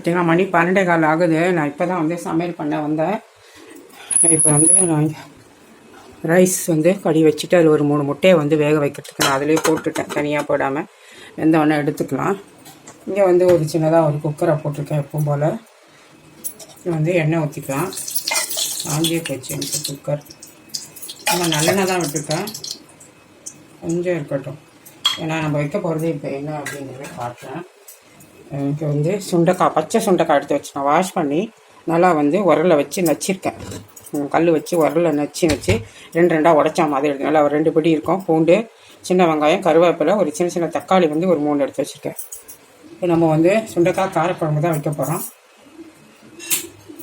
பார்த்தீங்கன்னா மணி பன்னெண்டே கால் ஆகுது. நான் இப்போ தான் வந்து சமையல் பண்ண வந்தேன். இப்போ வந்து நான் ரைஸ் வந்து கடி வச்சுட்டு அதில் ஒரு மூணு முட்டையை வந்து வேக வைக்கிறதுக்கு நான் அதிலே போட்டுட்டேன். தனியாக போடாமல் வெந்தவொடனே எடுத்துக்கலாம். இங்கே வந்து ஒரு சின்னதாக ஒரு குக்கரை போட்டிருக்கேன் எப்பவும் போல். இது வந்து எண்ணெய் ஊற்றிக்கலாம் காஞ்சியே போச்சு எனக்கு குக்கர். நம்ம நல்லெண்ணெய் தான் விட்டுருக்கேன். கொஞ்சம் இருக்கட்டும். ஏன்னா நம்ம வைக்க போகிறது இப்போ என்ன அப்படிங்கிறத பார்க்குறேன் எனக்கு வந்து சுண்டைக்காய் பச்சை சுண்டைக்காய் எடுத்து வச்சு நான் வாஷ் பண்ணி நல்லா வந்து உரலை வச்சு நச்சிருக்கேன். கல் வச்சு உரலை நச்சு வச்சு ரெண்டு ரெண்டாக உடச்சா மாதிரி எடுத்து நல்லா ஒரு ரெண்டு பிடி இருக்கும். பூண்டு சின்ன வெங்காயம் கருவேப்பிலை ஒரு சின்ன சின்ன தக்காளி வந்து ஒரு மூணு எடுத்து வச்சுருக்கேன். இப்போ நம்ம வந்து சுண்டைக்காய் காரக்குழம்பு தான் வைக்க போகிறோம்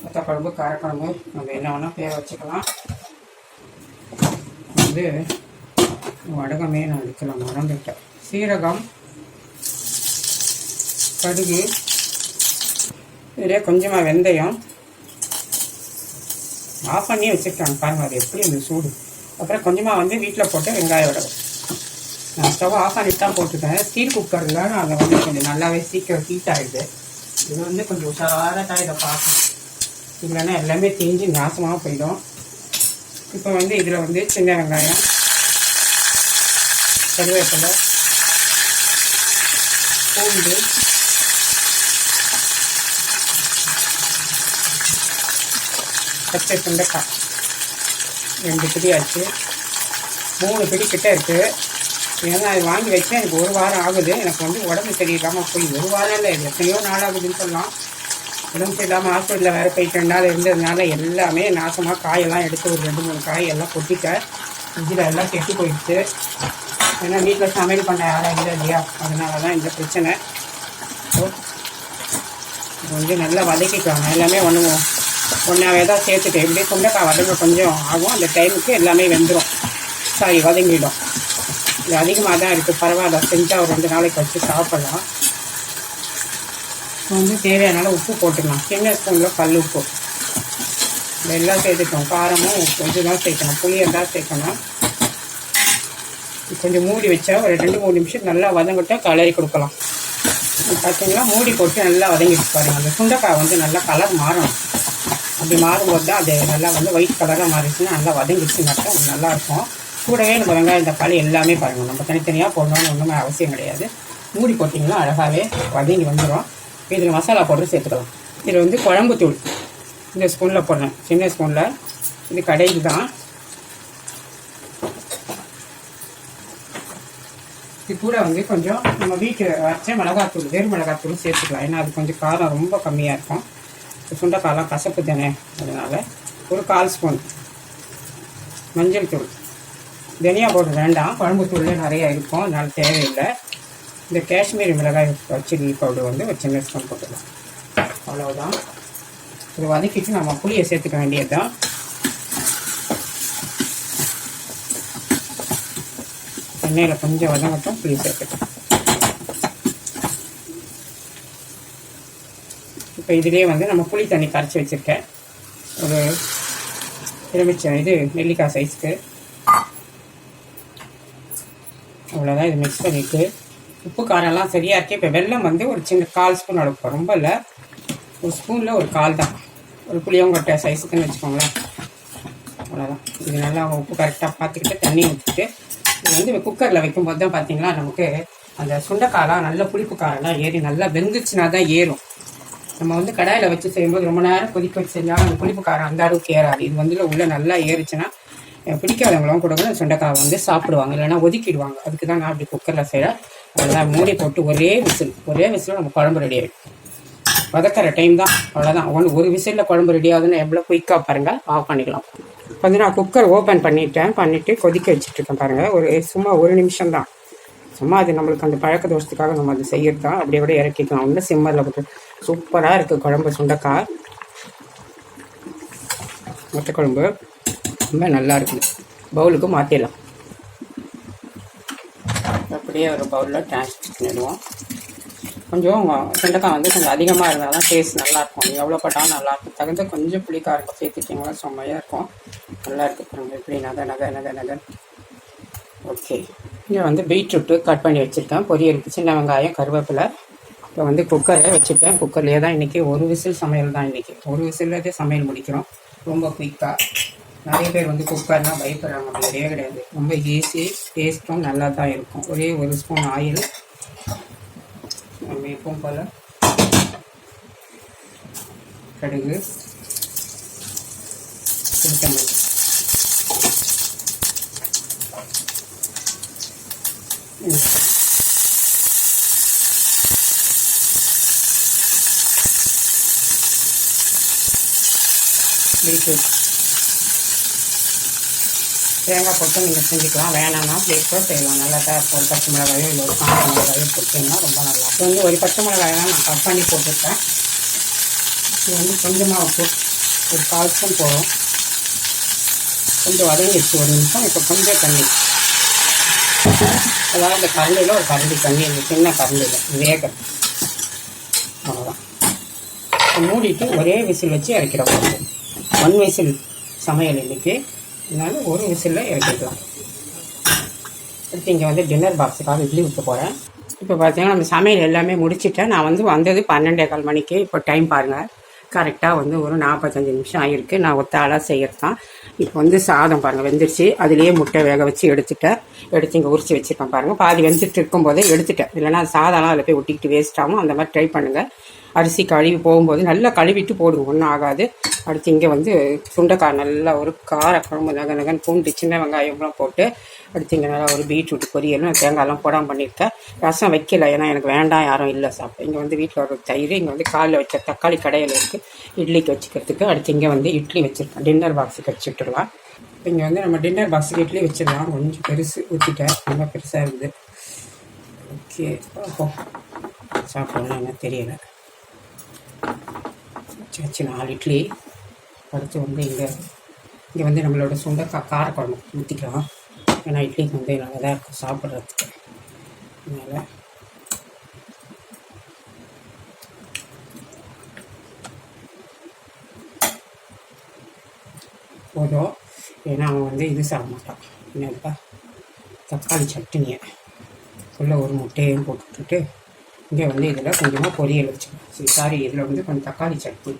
வத்தக்குழம்பு காரக்குழம்பு நம்ம என்ன வேணால் பேர் வச்சுக்கலாம். வந்து வடகமே நான் எடுக்கலாம் மறந்துட்டேன். சீரகம் கடுகு இதிலே கொஞ்சமாக வெந்தயம். ஆஃப் பண்ணி வச்சுருக்காங்க பாருங்க அது எப்படி அந்த சூடு. அப்புறம் கொஞ்சமாக வந்து வீட்டில் போட்டு வெங்காயம் விடவும் நான் ஸ்டவ் ஆஃப் பண்ணிட்டு தான் போட்டுருக்கேன். ஸ்டீல் குக்கரில் நான் அதை வந்து கொஞ்சம் நல்லாவே சீக்கிரம் ஹீட் ஆகிடுது இது வந்து கொஞ்சம் உஷாராக இதை பார்க்கணும். இல்லைன்னா எல்லாமே தேஞ்சு நாசமாக போயிடும். இப்போ வந்து இதில் வந்து சின்ன வெங்காயம் கருவேப்பிலை பூண்டு பச்சை சுண்டைக்காய். ரெண்டு பிடி ஆச்சு. மூணு பிடி கிட்ட இருக்குது ஏன்னா அது வாங்கி வச்சேன் எனக்கு ஒரு வாரம் ஆகுது. எனக்கு வந்து உடம்பு சரியில்லாமல் போய் ஒரு வாரம் இல்லை எத்தனையோ நாள் ஆகுதுன்னு சொல்லலாம். உடம்பு சரியில்லாமல் ஹாஸ்பிட்டலில் வேறு போய் ரெண்டு நாள் இருந்ததுனால எல்லாமே நாசமாக காயெல்லாம் எடுத்து ஒரு ரெண்டு மூணு காய் எல்லாம் கொட்டிட்டேன். இதில் எல்லாம் கெட்டு போயிடுச்சு. ஏன்னா வீட்டில் சமையல் பண்ண யாரும் இல்லை இல்லையா? அதனால தான் இந்த பிரச்சனை. ஸோ இது வந்து நல்லா வதக்கிக்கலாம் எல்லாமே ஒன்று ஒன்றாவே தான் சேர்த்துட்டு எப்படியே சுண்டைக்காய் வதங்க கொஞ்சம் ஆகும். அந்த டைமுக்கு எல்லாமே வெந்துடும் சாரி வதங்கிடும். இது அதிகமாக தான் இருக்குது பரவாயில்ல. செஞ்சால் ஒரு ரெண்டு நாளைக்கு வச்சு சாப்பிட்லாம். வந்து தேவையான உப்பு போட்டுக்கலாம். சின்ன ஸ்பூனில் கல் உப்பு. இதெல்லாம் சேர்த்துக்கணும் காரமும் கொஞ்சம் தான் சேர்க்கணும். புளியை தான் சேர்க்கணும் கொஞ்சம் மூடி வச்சா ஒரு ரெண்டு மூணு நிமிஷம் நல்லா வதங்கிட்டா கலரி கொடுக்கலாம். பார்த்தீங்கன்னா மூடி போட்டு நல்லா வதங்கிட்டு பாருங்கள் அந்த சுண்டைக்காய் வந்து நல்லா கலர் மாறணும். அப்படி மாறும்போது தான் அது நல்லா வந்து ஒயிட் கலராக மாறிச்சுன்னா நல்லா வதங்கிடுச்சுனாக்கா நல்லாயிருக்கும். கூடவே நம்ம வெங்காயம் தக்காளி எல்லாமே பாருங்கள் நம்ம தனித்தனியாக போடணும்னு ஒன்றுமே அவசியம் கிடையாது. மூடி போட்டிங்கன்னா அழகாகவே வதங்கி வந்துடும் இதில் மசாலா பவுடர் சேர்த்துக்கலாம். இதில் வந்து குழம்பு தூள் இந்த ஸ்பூனில் போடுறேன் சின்ன ஸ்பூனில் இது கடையில் தான். இது கூட வந்து கொஞ்சம் நம்ம வீட்டில் வச்ச மிளகாத்தூள் வேறு மிளகாத்தூள் சேர்த்துக்கலாம். ஏன்னா அது கொஞ்சம் காரம் ரொம்ப கம்மியாக இருக்கும். சுண்டைக்காலாம் கசப்பு தானே அதனால் ஒரு கால் ஸ்பூன் மஞ்சள் தூள். தனியா பவுடர் வேண்டாம். குழம்பு தூள் நிறையா இருக்கும். அதனால் தேவையில்லை. இந்த காஷ்மீரி மிளகாய் சில்லி பவுடர் வந்து ஒரு சின்ன ஸ்பூன் போட்டுக்கலாம். அவ்வளோதான் இது வதக்கிட்டு நம்ம புளியை சேர்த்துக்க வேண்டியது தான் எண்ணெயில் கொஞ்சம் வதங்கட்டும் புளி சேர்த்துக்கலாம். இப்போ இதிலே வந்து நம்ம புளி தண்ணி கரைச்சி வச்சுருக்கேன் ஒரு எலுமிச்சை இது நெல்லிக்காய் சைஸ்க்கு அவ்வளோதான் இது மிக்ஸ் பண்ணிவிட்டு உப்பு காரம்லாம் சரியாக இருக்கு. இப்போ வெள்ளம் வந்து ஒரு சின்ன கால் ஸ்பூன் அளவுக்கு ரொம்ப இல்லை. ஒரு ஸ்பூனில் ஒரு கால் தான். ஒரு புளியங்கொட்டை சைஸுக்குன்னு வச்சுக்கோங்களேன். அவ்வளோதான் இது நல்லா உப்பு கரெக்டாக பார்த்துக்கிட்டு தண்ணி ஊற்றிட்டு இது வந்து குக்கரில் வைக்கும்போது தான் பார்த்தீங்கன்னா நமக்கு அந்த சுண்டைக்காலாம் நல்ல புளிப்பு காரெல்லாம் ஏறி நல்லா வெந்துச்சுனா தான் ஏறும். நம்ம வந்து கடாயில் வச்சு செய்யும்போது ரொம்ப நேரம் கொதிக்க வச்சு செஞ்சாலும் அந்த புளிப்பு காரம் அந்த அளவுக்கு ஏறாது. இது வந்து உள்ள நல்லா ஏறிச்சுன்னா பிடிக்காதவங்களும் கூட கூட சுண்டைக்காய் வந்து சாப்பிடுவாங்க. இல்லைன்னா ஒதுக்கிடுவாங்க. அதுக்கு தான் நான் அப்படி குக்கரில் செய்கிறேன் அதெல்லாம் மூடி போட்டு ஒரே விசில் ஒரே விசில் நம்ம குழம்பு ரெடி ஆகிடும் வதக்கிற டைம் தான். அவ்வளோதான் ஒன்று ஒரு விசிலில் குழம்பு ரெடி ஆகுதுன்னு எவ்வளோ குயிக்காக பாருங்கள் ஆஃப் பண்ணிக்கலாம். வந்து நான் குக்கர் ஓப்பன் பண்ணிட்டேன். பண்ணிவிட்டு கொதிக்க வச்சுட்ருக்கேன் பாருங்கள் ஒரு சும்மா ஒரு நிமிஷம் தான் சும்மா அது நம்மளுக்கு அந்த பழக்க தோஷத்துக்காக நம்ம அது செய்யறது? தான் அப்படியே கூட இறக்கிக்கலாம். ஒன்று சிம்மரில் போட்டு சூப்பராக இருக்குது குழம்பு சுண்டக்காய் மொத்த குழம்பு ரொம்ப நல்லா இருக்குது பவுலுக்கு மாற்றிடலாம் அப்படியே ஒரு பவுலில் ட்ரான்ஸ்ஃபர் பண்ணிடுவோம். கொஞ்சம் சுண்டக்காய் வந்து கொஞ்சம் அதிகமாக இருந்தால் தான் டேஸ்ட் நல்லாயிருக்கும் எவ்வளோ பட்டாலும் நல்லாயிருக்கும் தகுந்த கொஞ்சம் புளிக்காரம் சேர்த்துட்டிங்களா செம்மையாக இருக்கும். நல்லா இருக்கு. எப்படி இப்படி நகை நகை நகை நகை. ஓகே. இங்கே வந்து பீட்ரூட்டு கட் பண்ணி வச்சுருக்கேன். பொரியலுக்கு சின்ன வெங்காயம் கருவேப்பிலை. இப்போ வந்து குக்கரை வச்சுருக்கேன். குக்கர்லேயே தான் இன்றைக்கி ஒரு விசில் சமையல் தான் இன்றைக்கி ஒரு விசில்லே சமையல் முடிக்கிறோம். ரொம்ப குயிக்காக நிறைய பேர் வந்து குக்கர்லாம் பயப்படுறாங்க. கிடையவே கிடையாது. ரொம்ப ஈஸி டேஸ்ட்டும் நல்லா தான் இருக்கும். ஒரே ஒரு ஸ்பூன் ஆயில் நம்ம எப்பவும் போல் கடுகு உளுத்தம்பருப்பு பீட்ரூட் தேங்காய் போட்டு நீங்கள் செஞ்சுக்கலாம். வேணாம்னா பீட்ரூட் செய்யலாம். நல்லா தான் இருக்கும். ஒரு பச்சை மிளகாயோ இல்லை ஒரு காஞ்ச மிளகாயோ போட்டிங்கன்னா ரொம்ப நல்லா இப்போ வந்து ஒரு பச்சை மிளகாயெல்லாம் நான் கட் பண்ணி போட்டுருக்கேன். இது வந்து கொஞ்சமாக உப்பு ஒரு கால் ஸ்பூன் போதும். கொஞ்சம் வதங்கிடுச்சு ஒரு நிமிஷம். இப்போ கொஞ்சம் தண்ணி அதாவது இந்த கரண்டியில் ஒரு கரண்டி தண்ணி இந்த சின்ன கரண்டியில் வேக அவ்வளோதான் மூடிட்டு ஒரே விசில் வச்சு இறக்கிறோம் ஒன் விசில் சமையல் இன்னைக்கு. இருந்தாலும் ஒரு விசிலில் இறக்கிக்கலாம். அடுத்து இங்கே வந்து டின்னர் பாக்ஸுக்காக இட்லி ஊற்ற போகிறேன் இப்போ பார்த்தீங்கன்னா அந்த சமையல் எல்லாமே முடிச்சுட்டேன். நான் வந்து வந்தது பன்னெண்டே கால் மணிக்கு. இப்போ டைம் பாருங்கள் கரெக்டாக வந்து ஒரு நாற்பத்தஞ்சு நிமிஷம் ஆகிருக்கு நான் ஒத்த ஆளாக செய்கிறது தான் இப்போ வந்து சாதம் பாருங்கள் வெந்துருச்சு. அதுலேயே முட்டை வேக வச்சு எடுத்துட்டேன். எடுத்து இங்கே உரிச்சு வச்சுருப்பேன் பாருங்கள் பாதி வெந்துட்டு இருக்கும்போதே எடுத்துட்டேன். இல்லைன்னா சாதம்லாம் அதில் போய் ஒட்டிக்கிட்டு வேஸ்ட் ஆகும். அந்த மாதிரி ட்ரை பண்ணுங்கள் அரிசி கழுவி போகும்போது நல்லா கழுவிட்டு போடுங்க. ஒன்றும் ஆகாது. அடுத்து இங்கே வந்து சுண்டைக்காய் நல்லா ஒரு கார குழம்பு நக நகன் பூண்டு சின்ன வெங்காயம்லாம் போட்டு அடுத்து இங்கே நல்லா ஒரு பீட்ரூட் பொரியலும் தேங்காயெல்லாம் போடாமல் பண்ணியிருக்கேன். ரசம் வைக்கல ஏன்னா எனக்கு வேண்டாம் யாரும் இல்லை சாப்பிட்டு. இங்கே வந்து வீட்டில் ஒரு தயிர் இங்கே வந்து காலில் வச்ச தக்காளி கடையில் இருக்குது இட்லிக்கு வச்சுக்கிறதுக்கு. அடுத்து இங்கே வந்து இட்லி வச்சுருக்கேன். டின்னர் பாக்ஸுக்கு வச்சு விட்டுடலாம். இங்கே வந்து நம்ம டின்னர் பாக்ஸுக்கு இட்லி வச்சிடலாம். கொஞ்சம் பெருசு ஊற்றிட்டேன் ரொம்ப பெருசாக இருக்குது. ஓகே பார்ப்போம் சாப்பிடலாம் என்ன தெரியலை வச்சு நாலு இட்லி. பறித்து வந்து இங்கே இங்கே வந்து நம்மளோட சுண்டக்காய் காரக்குழம்பு ஊற்றிக்கலாம் ஏன்னா இட்லிக்கு வந்து நல்லா தான் இருக்கும் சாப்பிட்றதுக்கு. அதனால் போதும். ஏன்னா அவன் வந்து இது சாப்பிட மாட்டான். என்னப்பா தக்காளி சட்னியை. உள்ளே ஒரு முட்டையும் போட்டுட்டு இங்கே வந்து இதில் கொஞ்சமாக பொரியல் வச்சுக்கலாம். சரி சாரி இதில் வந்து கொஞ்சம் தக்காளி சட்னி.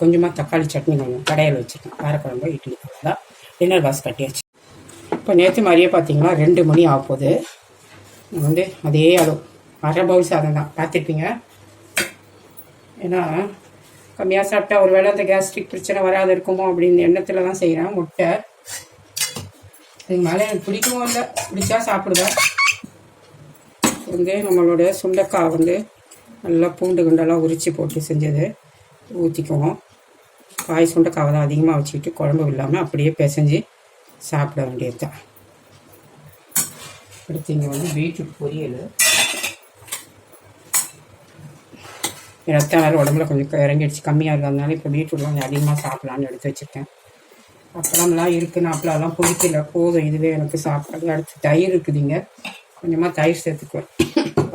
கொஞ்சமாக தக்காளி சட்னி கொஞ்சம் கடையில் வச்சுருக்கேன். காரக்குழம்பு இட்லி தான் டின்னர் பாக்ஸ் கட்டியாச்சு. இப்போ நேற்று மாதிரியே பார்த்தீங்கன்னா ரெண்டு மணி ஆக போகுது நான் வந்து அதே அளவு. அரை பவுல் சாதம் தான். பார்த்துருப்பீங்க ஏன்னா கம்மியாக சாப்பிட்டா ஒரு வேளை அந்த கேஸ்ட்ரிக் பிரச்சனை வராது இருக்குமோ அப்படின்னு எண்ணத்தில் தான் செய்கிறேன் முட்டை. அதுக்கு மேலே எனக்கு பிடிக்கவும் இல்லை. பிடிச்சா சாப்பிடுவேன். வந்து நம்மளோட சுண்டைக்காய் வந்து நல்லா பூண்டு குண்டெல்லாம் உரித்து போட்டு செஞ்சது. ஊற்றிக்குவோம் காய் சுண்ட தான் அதிகமாக வச்சுக்கிட்டு குழம்பு இல்லாமல் அப்படியே பிசைஞ்சு சாப்பிட வேண்டியது தான் அடுத்து இங்கே வந்து பீட்ரூட் பொரியல். ரத்தம் வேறு உடம்புல கொஞ்சம் இறங்கிடுச்சு. கம்மியாக இருந்ததுனால இப்போ பீட்ரூட் கொஞ்சம் அதிகமாக சாப்பிட்லான்னு எடுத்து வச்சுருக்கேன். அப்பளம்லாம் இருக்குது நான் அப்பளம்லாம் பிடிக்கல போதும் இதுவே எனக்கு சாப்பாடு அடுத்து தயிர் இருக்குதுங்க கொஞ்சமாக தயிர் சேர்த்துக்குவேன்.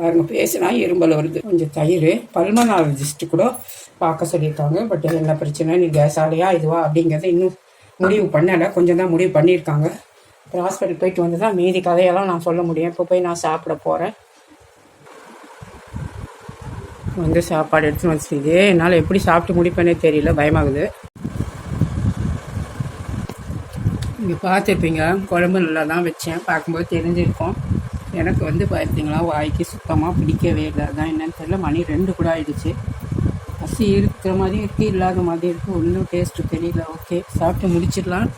பாருங்க பேசினா இரும்பல் வருது. கொஞ்சம் தயிர் பல்மனாலஜிஸ்ட் கூட பார்க்க சொல்லியிருக்காங்க. பட் என்ன பிரச்சனை? நீ கேஸாலையா இதுவா? அப்படிங்கிறத இன்னும் முடிவு பண்ணலை. கொஞ்சம் தான் முடிவு பண்ணியிருக்காங்க. அப்புறம் ஹாஸ்பிட்டல் போயிட்டு வந்து தான் மீதி கதையெல்லாம் நான் சொல்ல முடியும். இப்போ போய் நான் சாப்பிட போகிறேன் வந்து சாப்பாடு எடுத்துன்னு வச்சுருது என்னால் எப்படி சாப்பிட்டு முடிப்பேனே தெரியல. பயமாகுது. இங்கே பார்த்துருப்பீங்க. குழம்பு நல்லா தான் வச்சேன். பார்க்கும்போது தெரிஞ்சிருக்கோம். எனக்கு வந்து பார்த்தீங்களா வாய்க்கு சுத்தமாக பிடிக்கவே இல்லை. அதான் என்னன்னு தெரியல மணி ரெண்டு கூட ஆயிடுச்சு. பசி இருக்கிற மாதிரி இருக்குது இல்லாத மாதிரி இருக்குது ஒன்றும் டேஸ்ட்டு தெரியல. ஓகே சாப்பிட்டு முடிச்சிடலாம்.